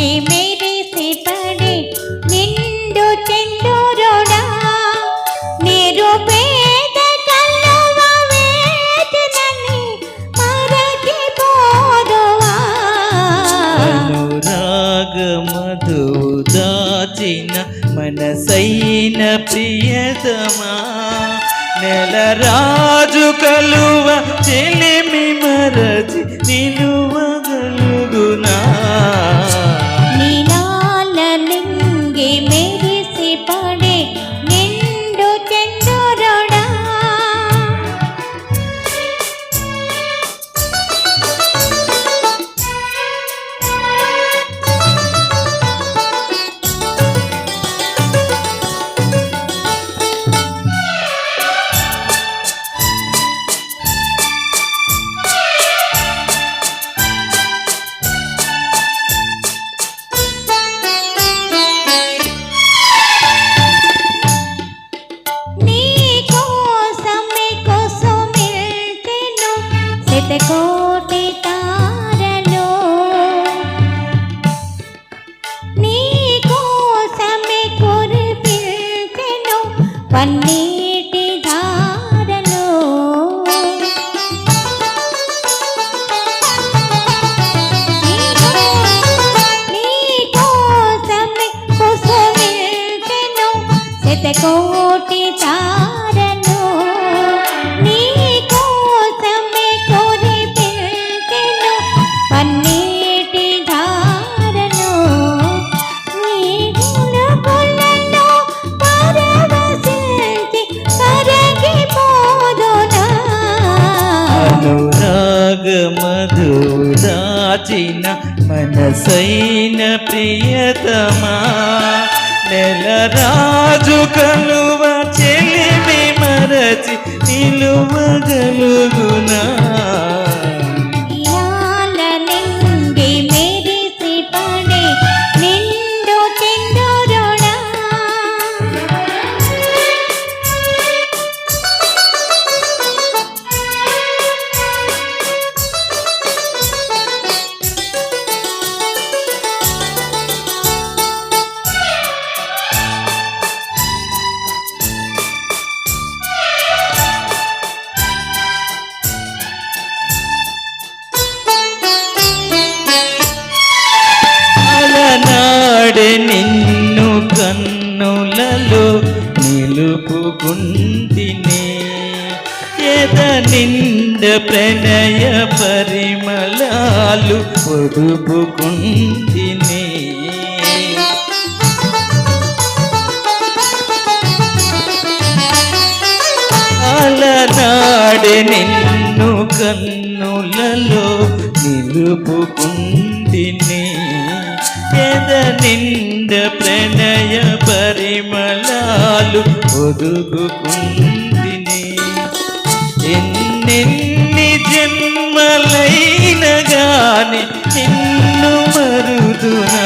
నింగి మెరిసి పడే నిండు చెందూరుడా నిరుపేద కల్లువ వేదనని మరచిపోదువా. అనురాగ మధు దాచిన మనసైన ప్రియతమా నెల రాజు కలువ చెలిమి మరచి శతకోటి తారలు నీ కోసమే కురిపించెను పన్నీటి ధారలు. నీ కోసమే కుసుమిల్చెను శతకోటి తారలు. అనురాగ మనసైన ప్రియతమా నెల రాజు కను నిలుపుకుంటినే ఎద నిండ ప్రణయ పరిమళాలు పొదుపుకుంటినే. అలనాడే నిన్ను కన్నులలో నిలుపుకుంటినే. ఎద నిండ ప్రణయ పరిమళాలు ఒదుగుకుంటిని ఎన్నెన్ని జన్మలైన గాని నిన్ను మరుదునా.